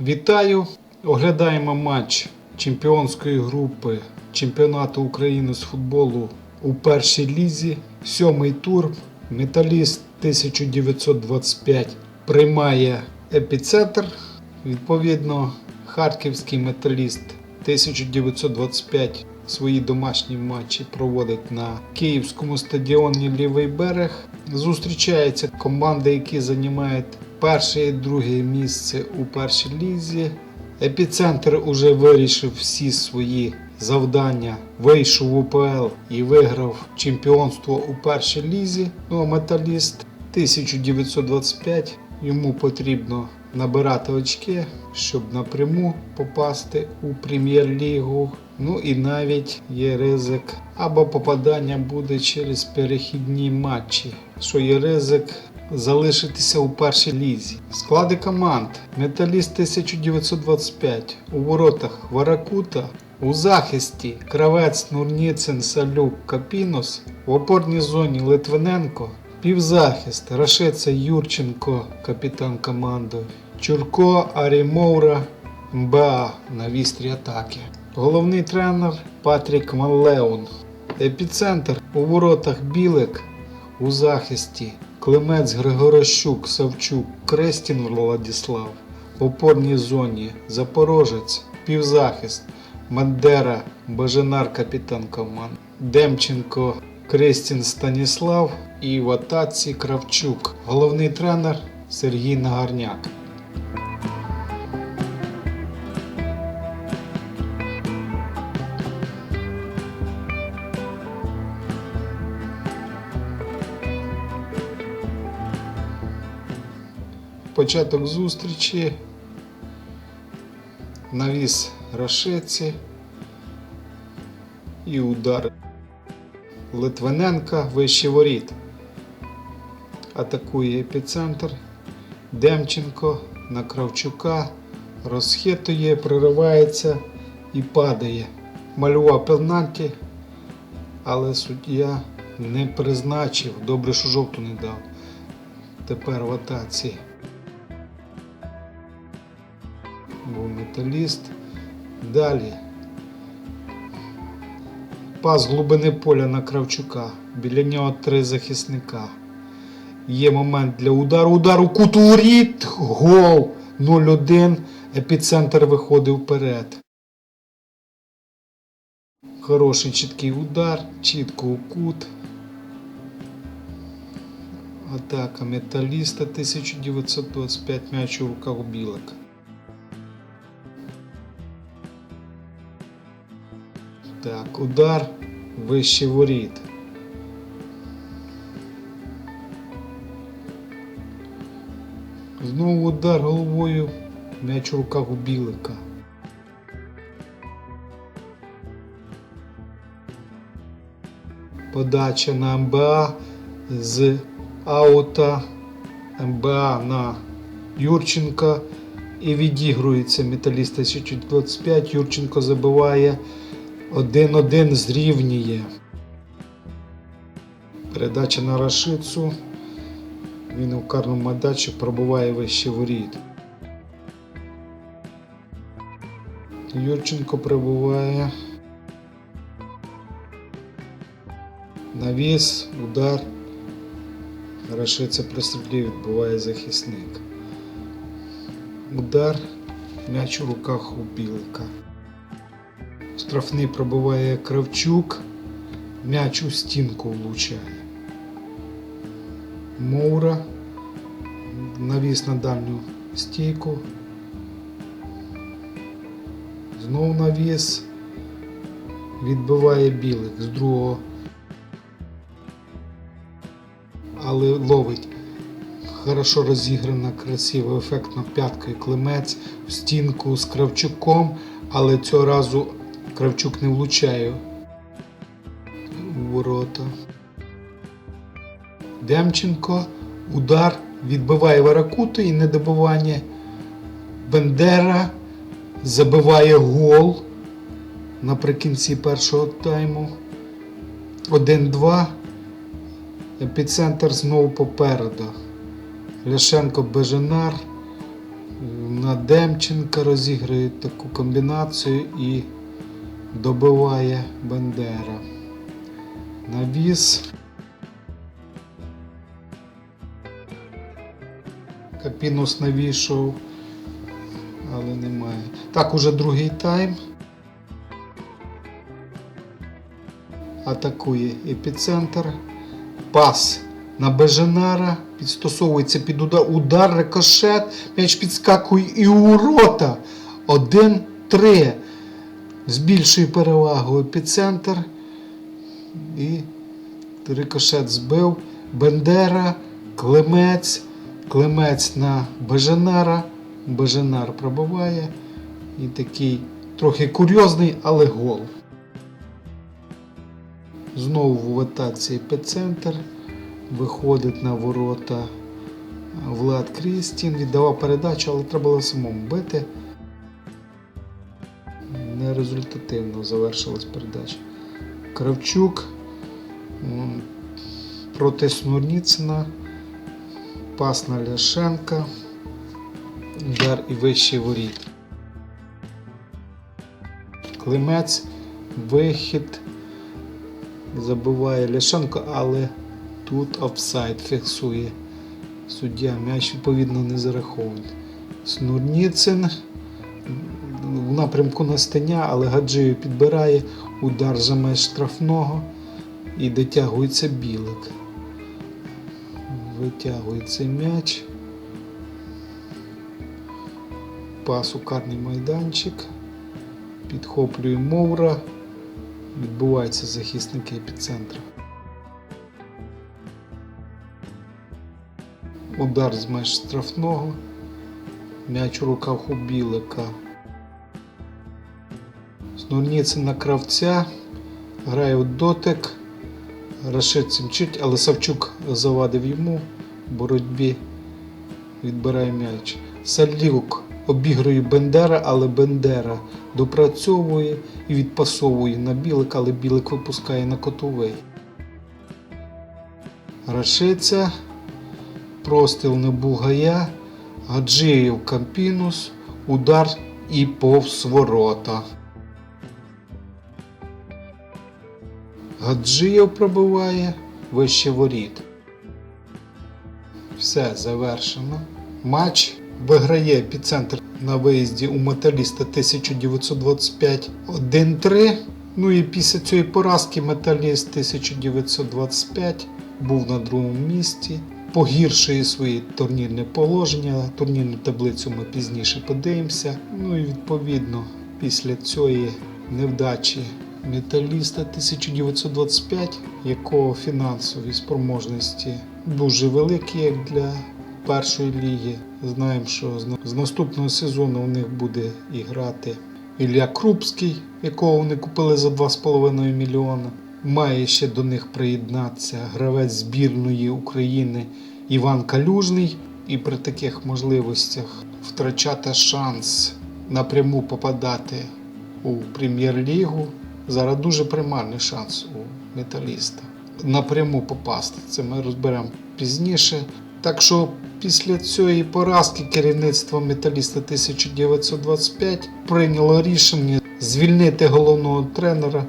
Вітаю! Оглядаємо матч чемпіонської групи чемпіонату України з футболу у першій лізі. Сьомий тур. Металіст 1925 приймає епіцентр. Відповідно, харківський металіст 1925 свої домашні матчі проводить на Київському стадіоні Лівий берег. Зустрічаються команди, які займають перше і друге місце у першій лізі. Епіцентр уже вирішив всі свої завдання, вийшов в УПЛ і виграв чемпіонство у першій лізі. Ну а металіст 1925 йому потрібно набирати очки, щоб напряму попасти у прем'єр-лігу. Ну і навіть є ризик або попадання буде через перехідні матчі, що є ризик залишитися у першій лізі. Склади команд: Металіст 1925 у воротах Варакута. У захисті Кравець, Нурніцин, Салюк, Капінос, в опорній зоні Литвиненко, півзахист Рашиця Юрченко, капітан команди, Чурко, Арімоура, МБА на вістрі атаки. Головний тренер Патрік Малеун. Епіцентр у воротах Білик, у захисті Климець Григорощук, Савчук, Крестін Владіслав, в опорній зоні Запорожець, півзахист Мандера, Бажанар, капітан команд, Демченко, Крестін Станіслав і в атаці Кравчук. Головний тренер Сергій Нагарняк. Початок зустрічі. Навіс Рашиці і удар Литвиненка вище воріт. Атакує епіцентр. Демченко на Кравчука розхитує, проривається і падає. Малював пенальті, але суддя не призначив. Добре, що жовту не дав. Тепер в атаці. Був металіст. Далі. Пас глибини поля на Кравчука. Біля нього три захисника. Є момент для удару. Удар у кут у воріт. Гол 0-1. Епіцентр виходив вперед. Хороший чіткий удар. Чітко у кут. Атака металіста 1925 м'яч у руках білика. Так, удар вище воріт. Знову удар головою, м'яч у руках у білика. Подача на МБА з аута МБА на Юрченка і відігрується металіст 1025. Юрченко забиває 1-1 зрівнює. Передача на Рашицу. Він у карному майданчі пробуває вище воріт. Юрченко прибуває. Навіс, удар. Рашиця пристрілює, відбуває захисник. Удар. М'яч у руках у білика. Штрафний пробиває Кравчук, м'яч у стінку влучає. Моура навіс на дальню стійку. Знов навіс. Відбиває білик з другого. Але ловить. Хорошо розіграна, красиво, ефектно п'яткою Климець в стінку з Кравчуком, але цього разу Кравчук не влучає у ворота. Демченко, удар, відбиває Варакуту і недобивання. Бендера забиває гол наприкінці першого тайму. 1-2. Епіцентр знову попереду. Ляшенко Бежанар. на Демченка розіграє таку комбінацію і добиває Бендера. Навіс. Капінус навішав, але немає. Так, уже другий тайм. Атакує епіцентр. Пас на Беженара. Підстосовується під удар. Удар, рикошет. М'яч підскакує і у рота. 1-3. З більшою перевагою епіцентр. І рикошет збив. Бендера, Клемець. Клемець на Беженара. Беженар пробиває. І такий трохи курйозний, але гол. Знову в атаці епіцентр. Виходить на ворота Влад Крістін. Віддавав передачу, але треба було самому бити. Нерезультативно завершилась передача. Кравчук проти Снурніцина. Пас на Ляшенка. Удар і вищий воріт. Климець. Вихід. Забиває Ляшенко, але тут офсайд фіксує суддя. М'яч відповідно не зарахований. Снурніцин в напрямку настання, але Гаджиєв підбирає удар за меж штрафного і дотягується білик. Витягується м'яч. Пас у карний майданчик. Підхоплює Мовра. Відбуваються захисники епіцентра. Удар з меж штрафного. М'яч у руках у білика. Снурніцин на кравця. Грає у дотик. Рашид мчить, але Савчук завадив йому в боротьбі. Відбирає м'яч. Салюк обігрує Бендера, але Бендера допрацьовує і відпасовує на білик, але білик випускає на котовий. Рашиця. Простіл на Бугая. Гаджиєв Кампінус. Удар і повз ворота. Гаджиєв пробиває вище воріт. Все завершено. Матч виграє епіцентр на виїзді у металіста 1925 1-3. Ну і після цієї поразки металіст 1925 був на другому місці. Погіршує своє турнірне положення. Турнірну таблицю ми пізніше подивимося. Ну і відповідно після цієї невдачі металіста 1925, якого фінансові спроможності дуже великі, як для першої ліги. Знаємо, що з наступного сезону у них буде і грати Ілля Крупський, якого вони купили за 2,5 мільйона. Має ще до них приєднатися гравець збірної України Іван Калюжний. І при таких можливостях втрачати шанс напряму попадати у прем'єр-лігу. Зараз дуже примарний шанс у металіста напряму попасти. Це ми розберемо пізніше. Так що після цієї поразки керівництво металіста 1925 прийняло рішення звільнити головного тренера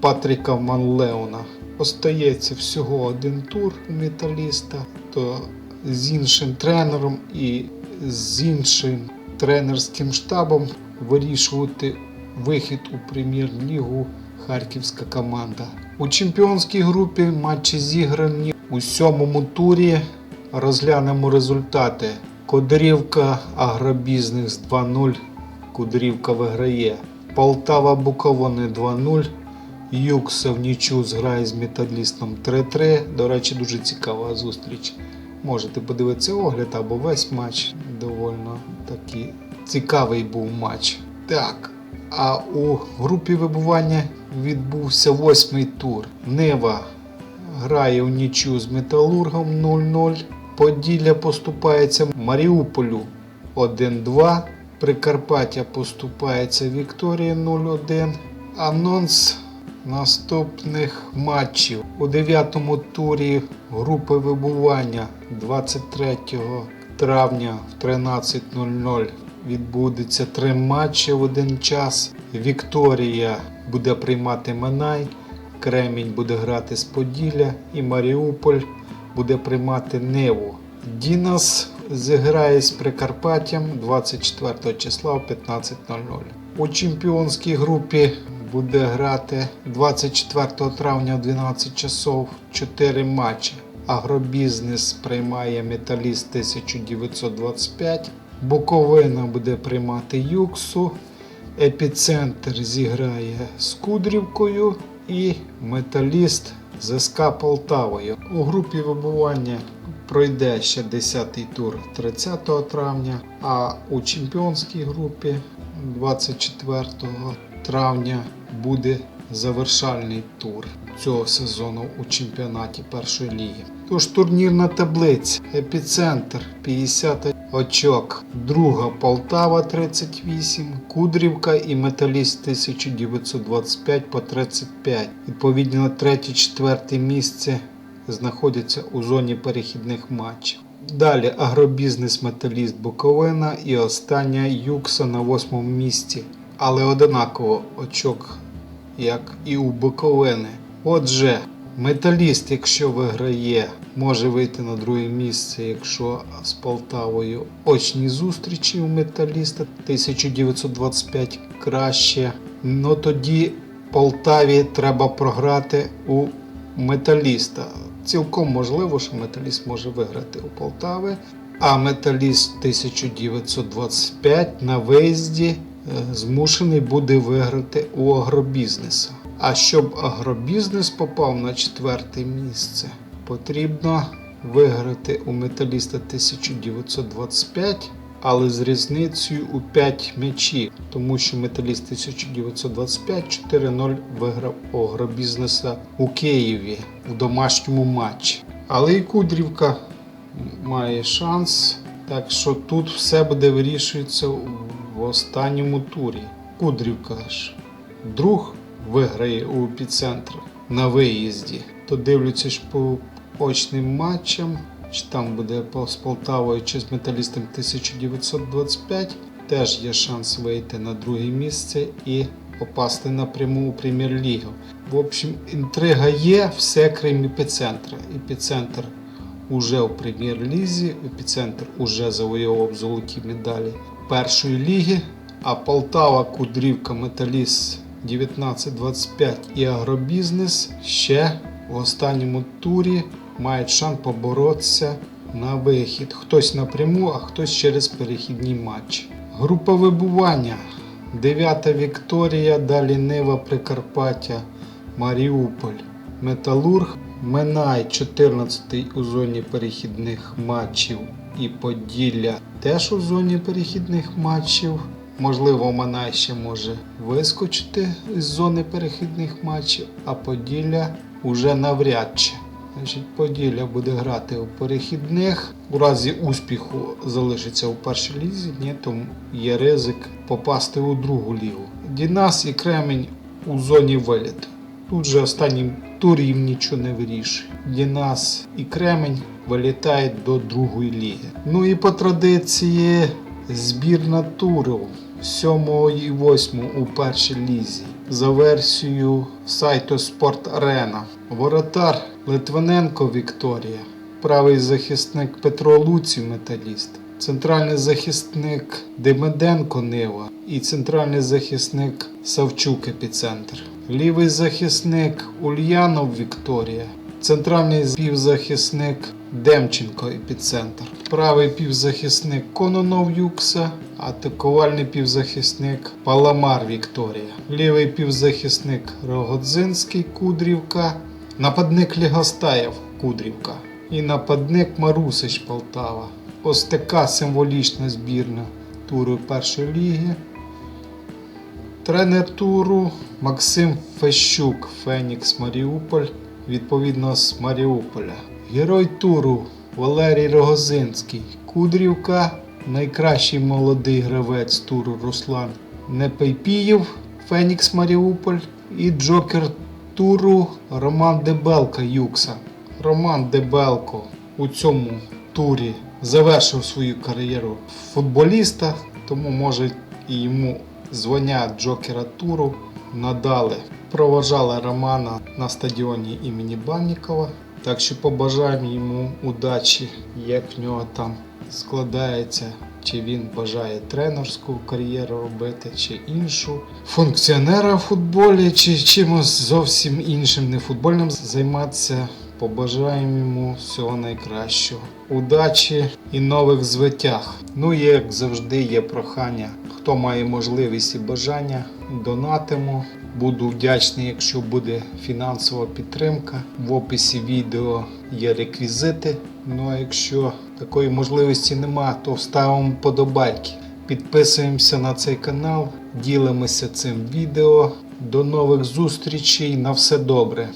Патріка Манлеона. Остається всього один тур у металіста, то з іншим тренером і з іншим тренерським штабом вирішувати вихід у прем'єр-лігу харківська команда. У чемпіонській групі матчі зіграні у сьомому турі. Розглянемо результати. Кудрівка Агробізнес 2-0. Кудрівка виграє. Полтава Буковини 2-0. Юкса в нічу зграє з металістом 3-3. До речі, дуже цікава зустріч. Можете подивитися огляд або весь матч. Довольно такий цікавий був матч. Так. А у групі вибування відбувся восьмий тур. Нива грає у нічю з Металургом 0-0. Поділля поступається Маріуполю 1-2. Прикарпаття поступається Вікторія 0-1. Анонс наступних матчів у дев'ятому турі групи вибування 23 травня в 13.00 відбудеться три матчі в один час. Вікторія буде приймати Минай, Кремінь буде грати з Поділля і Маріуполь буде приймати Ниву. Дінас зіграє з Прикарпаттям 24 числа о 15.00. У чемпіонській групі буде грати 24 травня о 12 часов 4 матчі. Агробізнес приймає Металіст 1925. Буковина буде приймати Юксу. Епіцентр зіграє з Кудрівкою і Металіст з СК Полтавою. У групі вибування пройде ще 10-й тур 30 травня, а у чемпіонській групі 24 травня буде завершальний тур цього сезону у чемпіонаті першої ліги. Тож турнірна таблиця. Епіцентр 50 очок. Друга Полтава 38, Кудрівка і Металіст 1925 по 35. Відповідно, третє, четверте місце знаходяться у зоні перехідних матчів. Далі агробізнес Металіст Буковина і остання Юкса на восьмому місці. Але одинаково очок, як і у Буковини. Отже, металіст, якщо виграє, може вийти на друге місце, якщо з Полтавою очні зустрічі у металіста 1925 краще. Ну тоді Полтаві треба програти у металіста. Цілком можливо, що металіст може виграти у Полтави, а металіст 1925 на виїзді е, змушений буде виграти у агробізнеса. А щоб агробізнес попав на четверте місце, потрібно виграти у металіста 1925, але з різницею у 5 м'ячів, тому що металіст 1925 4-0 виграв у агробізнеса у Києві в домашньому матчі. Але і Кудрівка має шанс, так що тут все буде вирішується в останньому турі. Кудрівка ж друг виграє у епіцентр на виїзді, то дивлячись по очним матчам, чи там буде з Полтавою чи з металістом 1925, теж є шанс вийти на друге місце і попасти напряму у прем'єр-лігу. В общем, інтрига є, все крім епіцентра. Епіцентр уже у прем'єр-лізі, епіцентр уже завоював золоті медалі першої ліги, а Полтава, Кудрівка, Металіст 19-25 і агробізнес ще в останньому турі мають шанс поборотися на вихід. Хтось напряму, а хтось через перехідні матчі. Група вибування. Дев'ята Вікторія, далі Нива Прикарпаття, Маріуполь, Металург, Минай 14 у зоні перехідних матчів і Поділля теж у зоні перехідних матчів. Можливо, Минай ще може вискочити з зони перехідних матчів, а Поділля уже навряд чи. Значить, Поділля буде грати у перехідних. У разі успіху залишиться у першій лізі, ні, тому є ризик попасти у другу лігу. Дінас і Кремінь у зоні виліту. Тут же останній тур їм нічого не вирішує. Дінас і Кремень вилітають до другої ліги. Ну і по традиції збірна туру 7 і 8 у першій лізі. За версією сайту Спорт Арена. Воротар Литвиненко Вікторія. Правий захисник Петро Луців Металіст. Центральний захисник Демиденко Нива і центральний захисник Савчук Епіцентр. Лівий захисник Ульянов Вікторія. Центральний півзахисник Демченко Епіцентр. Правий півзахисник Кононов Юкса, атакувальний півзахисник Паламар Вікторія. Лівий півзахисник Рогодзинський Кудрівка. Нападник Лігостаєв Кудрівка. І нападник Марусич Полтава. Ось така символічна збірна туру першої ліги. Тренер туру Максим Фещук, Фенікс Маріуполь, відповідно з Маріуполя. Герой туру Валерій Рогозинський, Кудрівка, найкращий молодий гравець туру Руслан Непейпієв, Фенікс Маріуполь і Джокер туру Роман Дебелка Юкса. Роман Дебелко у цьому турі завершив свою кар'єру футболіста, тому може і йому звання Джокера Туру надали. Проважали Романа на стадіоні імені Баннікова. Так що побажаємо йому удачі, як в нього там складається, чи він бажає тренерську кар'єру робити, чи іншу. Функціонера в футболі, чи чимось зовсім іншим, не футбольним займатися. Побажаємо йому всього найкращого. Удачі і нових звитяг. Ну як завжди, є прохання. Хто має можливість і бажання, донатимо. Буду вдячний, якщо буде фінансова підтримка. В описі відео є реквізити. Ну а якщо такої можливості нема, то ставимо подобайки. Підписуємося на цей канал, ділимося цим відео. До нових зустрічей. На все добре.